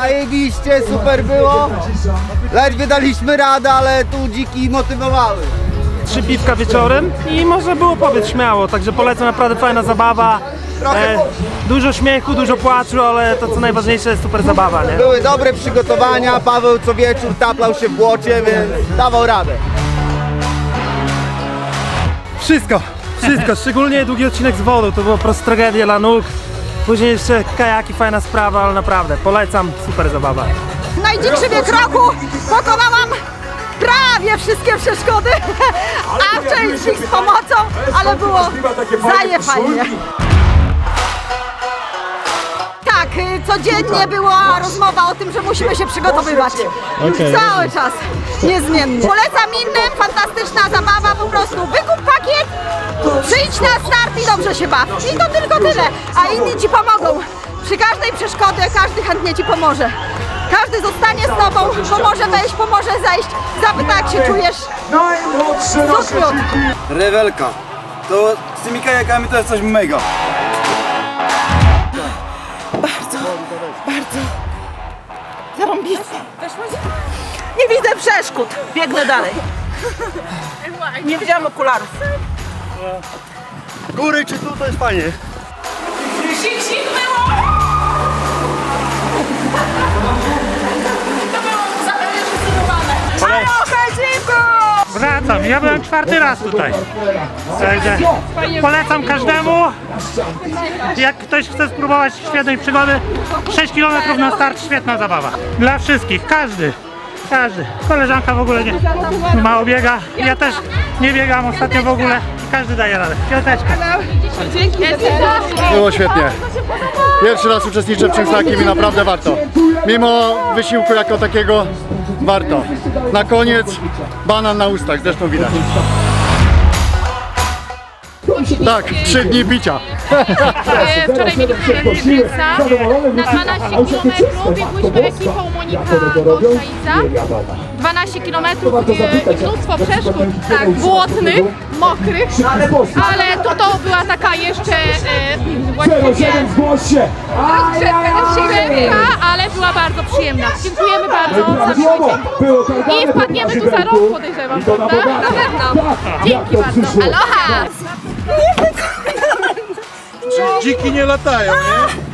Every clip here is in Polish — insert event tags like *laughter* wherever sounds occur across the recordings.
zajebiście, super było. Ledwie daliśmy radę, ale tu dziki motywowały. Trzy piwka wieczorem i można było powiedz śmiało, także polecam, naprawdę fajna zabawa. E, dużo śmiechu, dużo płaczu, ale to co najważniejsze jest super zabawa, nie? Były dobre przygotowania, Paweł co wieczór taplał się w błocie, więc dawał radę. Wszystko, wszystko, szczególnie długi odcinek z wodą, to była po prostu tragedia dla nóg. Później jeszcze kajaki, fajna sprawa, ale naprawdę polecam, super zabawa. W najdzikszym kroku pokonałam prawie wszystkie przeszkody, *laughs* a w części z pomocą, ale było zaje fajnie. Tak, y, codziennie była rozmowa o tym, że musimy się przygotowywać. Cały czas, niezmiennie. Polecam innym, fantastyczna przyjdź na start i dobrze się baw. I to tylko tyle, a inni ci pomogą. Przy każdej przeszkodzie każdy chętnie ci pomoże. Każdy zostanie z tobą, pomoże wejść, pomoże zejść, zapyta jak się czujesz. Cud Rewelka. To z tymi kajakami to jest coś mega. Nie widzę przeszkód. Biegnę dalej. Nie widziałam okularów. Góry czy tu to jest fajnie? Sik, sik było! To było zapewne zdecydowane. Wracam, ja byłem czwarty raz tutaj. Także polecam każdemu. Jak ktoś chce spróbować świetnej przygody, 6 km na start, świetna zabawa. Dla wszystkich, każdy. Każdy. Koleżanka w ogóle nie mało biega. Ja też nie biegam ostatnio w ogóle. Każdy daje radę. Piąteczka. Było świetnie. Pierwszy raz uczestniczę w czymś takim i naprawdę warto. Mimo wysiłku jako takiego, warto. Na koniec banan na ustach, zresztą widać. Tak, trzy dni picia. E, Wczoraj mieliśmy Retresa na 12 km, biegłyśmy ekipą Monika Iza. 12 km i mnóstwo przeszkód, tak, błotnych, mokrych, ale to, to była taka jeszcze e, właściwie rozgrzewka, ale była bardzo przyjemna. Dziękujemy bardzo za przybycie. I wpadniemy tu za rok, podejrzewam, prawda? Na pewno. Dzięki bardzo. Aloha! Dziki nie latają, nie?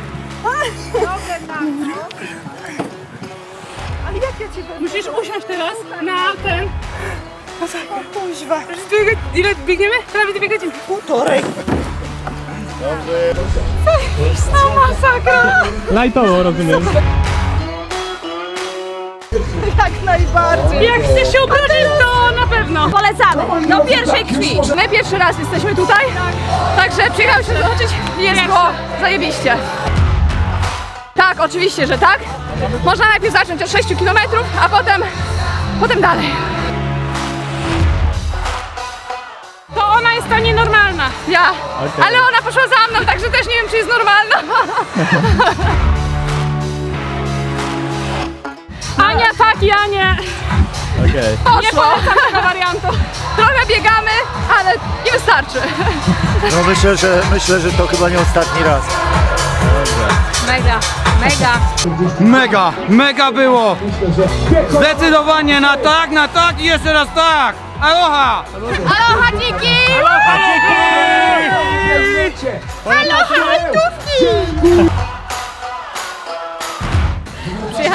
Musisz usiąść teraz na ten. Kuźwa. Ile biegniemy? Prawie dwie godziny. Półtorej. No masakra! Lajtowo rozumiem. Jak najbardziej. Jak chcesz się obrazić, to na pewno. Polecamy. Do pierwszej krwi. My pierwszy raz jesteśmy tutaj, także przyjechałyśmy zobaczyć i jest było zajebiście. Tak, oczywiście, że tak. Można najpierw zacząć od 6 km, a potem, potem dalej. To ona jest ta nienormalna, ja. Ale ona poszła za mną, także też nie wiem, czy jest normalna. *laughs* Ania tak, ja nie. Nie polecam tego wariantu. Trochę biegamy, ale nie wystarczy. No myślę, że myślę, że to chyba nie ostatni raz. Mega, mega. Mega, mega było. Zdecydowanie na tak, na tak i jeszcze raz tak. Aloha! Aloha dziki! Aloha lajtówki!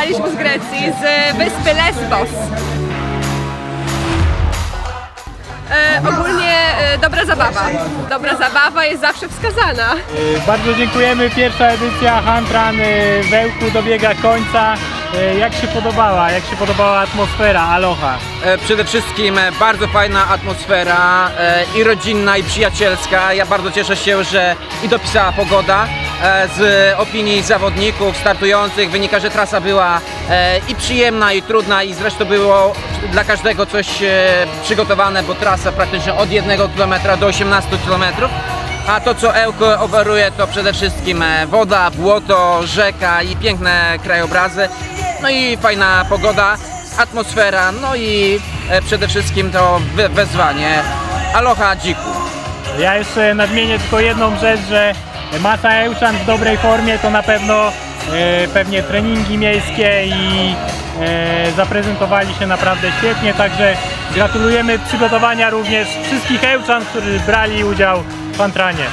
Przyjechaliśmy z Grecji, z wyspy Lesbos. E, ogólnie e, dobra zabawa. Dobra zabawa jest zawsze wskazana. Bardzo dziękujemy. Pierwsza edycja Huntran y, Wełku dobiega końca. Jak się podobała? Jak się podobała atmosfera? Aloha. E, Przede wszystkim e, bardzo fajna atmosfera e, i rodzinna i przyjacielska. Ja bardzo cieszę się, że i dopisała pogoda. E, Z opinii zawodników startujących wynika, że trasa była e, i przyjemna i trudna i zresztą było dla każdego coś e, przygotowane, bo trasa praktycznie od 1 km do 18 km. A to co Ełko oferuje to przede wszystkim woda, błoto, rzeka i piękne krajobrazy. No i fajna pogoda, atmosfera, no i przede wszystkim to we- wezwanie. Aloha dziku. Ja jeszcze nadmienię tylko jedną rzecz, że masa Ełczan w dobrej formie to na pewno e, pewnie treningi miejskie i e, zaprezentowali się naprawdę świetnie, także gratulujemy przygotowania również wszystkich Ełczan, którzy brali udział w Fantranie.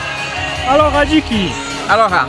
Aloha dziki! Aloha!